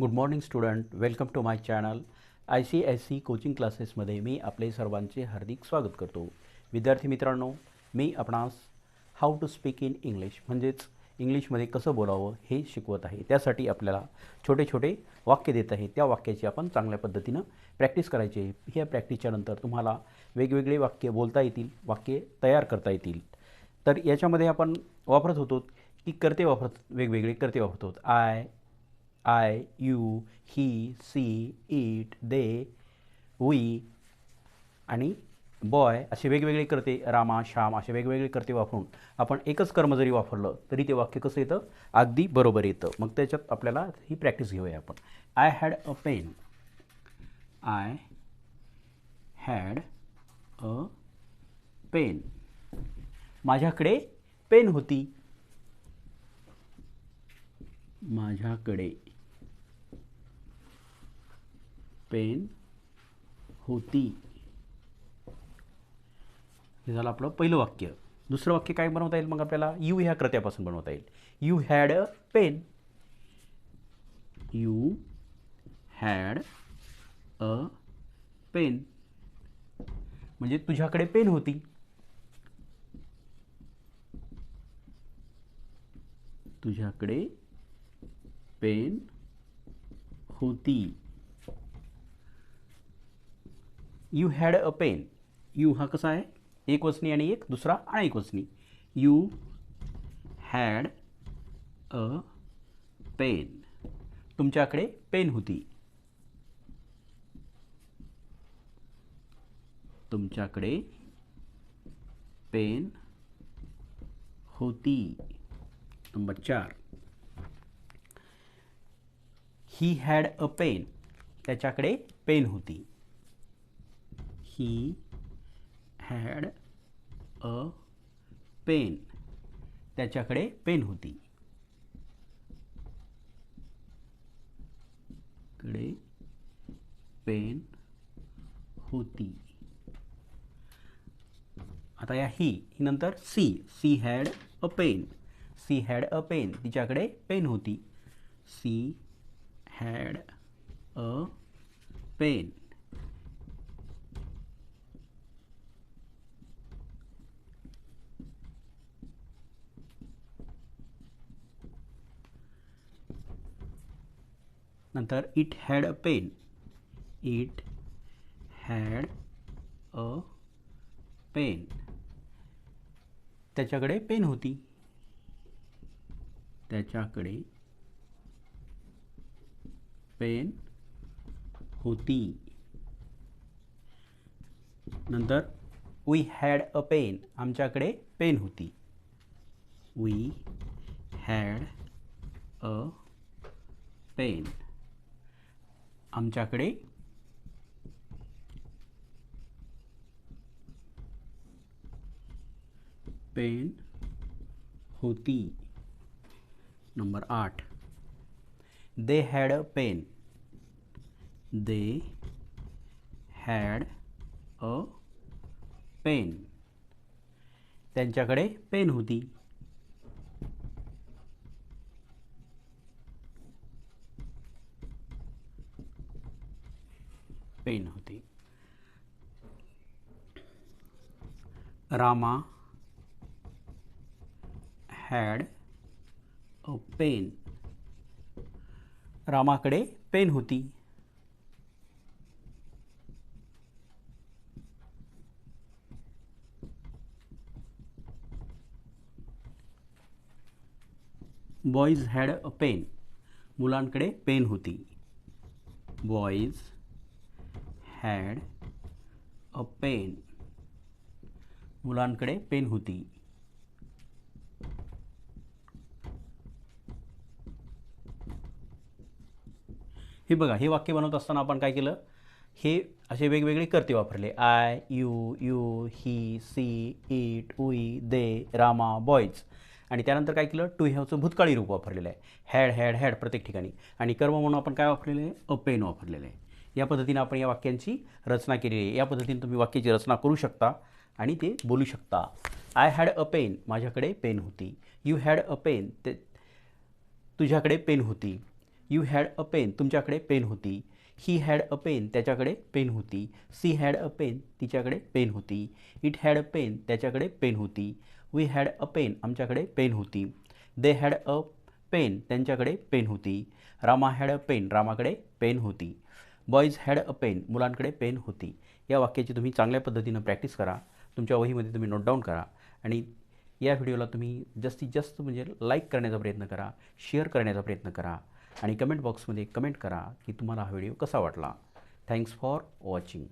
Good morning student welcome to my channel I C S C coaching क्लासेसमध्ये मी आपले सर्वांचे हार्दिक स्वागत करतो. विद्यार्थी मित्रांनो मी आपणास how to speak in English म्हणजेच इंग्लिशमध्ये कसं बोलावं हे शिकवत आहे. त्यासाठी आपल्याला छोटे छोटे वाक्य देत आहे. त्या वाक्याची आपण चांगल्या पद्धतीनं प्रॅक्टिस करायची आहे. ह्या प्रॅक्टिसच्या नंतर तुम्हाला वेगवेगळे वाक्य बोलता येतील वाक्य तयार करता येतील. तर याच्यामध्ये आपण वापरत होतो की करते वापरत वेगवेगळे करते वापरत होत. I I you he she it they we आणि बॉय असे वेगवेगळे करते रामा श्याम असे वेगवेगळे करते वापरून. आपण एकच कर्म जरी वापरलं तरी ते वाक्य कसं येतं? अगदी बरोबर येतं. मग त्याच्यात आपल्याला ही प्रॅक्टिस घेऊया आपण. I had a pen I had a pen माझ्याकडे पेन होती. माझ्याकडे पेन होती. हे झालं आपलं पहिलं वाक्य. दुसरं वाक्य काय बनवता येईल मग आपल्याला? यू ह्या कृत्यापासून बनवता येईल. You had a pen. You had a pen. म्हणजे तुझ्याकडे पेन होती. तुझ्याकडे पेन होती. You had a pen you हा कसा आहे? एक वचनी आणि एक दुसरा आणि एक वचनी यू हॅड अ पेन तुमच्याकडे पेन होती. तुमच्याकडे पेन होती. नंबर चार. ही हॅड अ पेन त्याच्याकडे पेन होती. He हॅड अ पेन त्याच्याकडे पेन होती. कडे पेन होती. आता या ही ही नंतर she she had a pen she had a pen तिच्याकडे पेन होती. सी हॅड अ पेन नंतर it had a pen it had a pen त्याच्याकडे पेन होती. त्याच्याकडे पेन होती. नंतर वी हॅड अ पेन आमच्याकडे पेन होती. वी हॅड अ पेन आमच्याकडे पेन होती. नंबर आठ. They had a pen they had a pen त्यांच्याकडे पेन होती. पेन होती। रामा हॅड अ पेन रामाकडे पेन होती। बॉईज हॅड अ पेन मुलांकडे पेन होती। बॉईज हॅड अ पेन मुलांकडे पेन होती. हे बघा हे वाक्य बनवत असताना आपण काय केलं? हे असे वेगवेगळे करते वापरले. I you you he she it we they Rama boys आणि त्यानंतर काय केलं? टू हॅवचं भूतकाळी रूप वापरलेलं आहे. हॅड हॅड हॅड प्रत्येक ठिकाणी. आणि कर्म म्हणून आपण काय वापरलेलं आहे? अ पेन वापरलेलं आहे. या पद्धतीने आपण या वाक्यांची रचना केलेली आहे. या पद्धतीने तुम्ही वाक्याची रचना करू शकता आणि ते बोलू शकता. आय हॅड अ पेन माझ्याकडे पेन होती. यू हॅड अ पेन ते तुझ्याकडे पेन होती. यू हॅड अ पेन तुमच्याकडे पेन होती. ही हॅड अ पेन त्याच्याकडे पेन होती. सी हॅड अ पेन तिच्याकडे पेन होती. इट हॅड अ पेन त्याच्याकडे पेन होती. वी हॅड अ पेन आमच्याकडे पेन होती. दे हॅड अ पेन त्यांच्याकडे पेन होती. रामा हॅड अ पेन रामाकडे पेन होती. बॉईज हॅड अ पेन मुलांकडे पेन होती. या वाक्याची तुम्ही चांगल्या पद्धतीनं प्रॅक्टिस करा. तुमच्या वहीमध्ये तुम्ही नोट डाऊन करा. आणि या व्हिडिओला तुम्ही जास्तीत जास्त म्हणजे लाईक करण्याचा प्रयत्न करा. शेअर करण्याचा प्रयत्न करा. आणि कमेंट बॉक्समध्ये कमेंट करा की तुम्हाला हा व्हिडिओ कसा वाटला. Thanks for watching